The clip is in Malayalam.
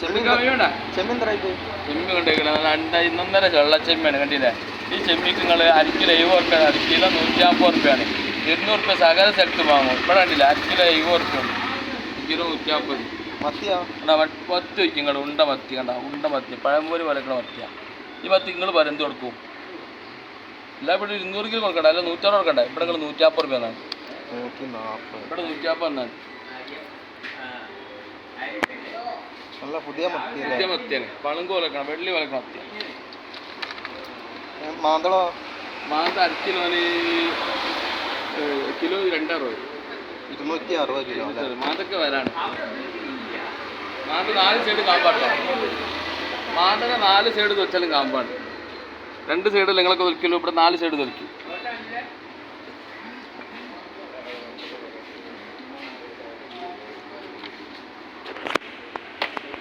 ചെമ്മീൻ ചെമ്മീൻ കൊണ്ടേക്കണം രണ്ട് ഇന്നൊന്നര വെള്ള ചെമ്മിയാണ് കണ്ടില്ലേ? ഈ ചെമ്മിക്ക് നിങ്ങൾ അരക്കിലോ എഴുപത് ഉറുപ്പ്യ അരക്കിലോ നൂറ്റി അമ്പത് ഉറുപ്പ്യാണ് ഇരുന്നൂറ് ഉറുപ്പ്യ സകല സ്ഥലത്ത് വാങ്ങും. ഇവിടെ കണ്ടില്ല അരക്കിലോ എഴുപത് ഉറുപ്പ്യ ഉണ്ട് കിലോ നൂറ്റി അമ്പത് മത്തിയോ മത്തി വയ്ക്കും നിങ്ങൾ ഉണ്ട മത്തി കണ്ട? ഉണ്ട മത്തി പഴംപൂരി വലക്കണ മത്തിയാ. ഈ മത്തി നിങ്ങൾ പരന്ത് കൊടുക്കും? എല്ലാ ഇവിടെ ഇരുന്നൂറ് കിലോ കൊടുക്കണ്ട അല്ല നൂറ്ററുപത് കൊടുക്കണ്ട. ഇവിടെ നിങ്ങൾ നൂറ്റി നാൽപ്പത് ഇവിടെ നൂറ്റമ്പത് എന്നാണ് നല്ല പുതിയ മത്തി പുതിയ മത്തിയാണ്. പളുങ്ക് വലക്കണം വെള്ളി വലക്കണ മത്തിയാണ് ഏ, മാന്തളോ? മാന്ത അര കിലോന് കിലോ രണ്ടറുപത്. ഇരുന്നൂറ്റി അറുപത് കിലോ അല്ലേ? മാന്തൊക്കെ വരാണ്. മാന്ത നാല് സൈഡ് കാമ്പാട്ടോ. മാന്തക നാല് സൈഡ് തൊച്ചാലും കാമ്പാണ്. രണ്ട് സൈഡിൽ നിങ്ങളൊക്കെ തൊലിക്കല്ലോ ഇവിടെ നാല് സൈഡ് തൊലിക്കും.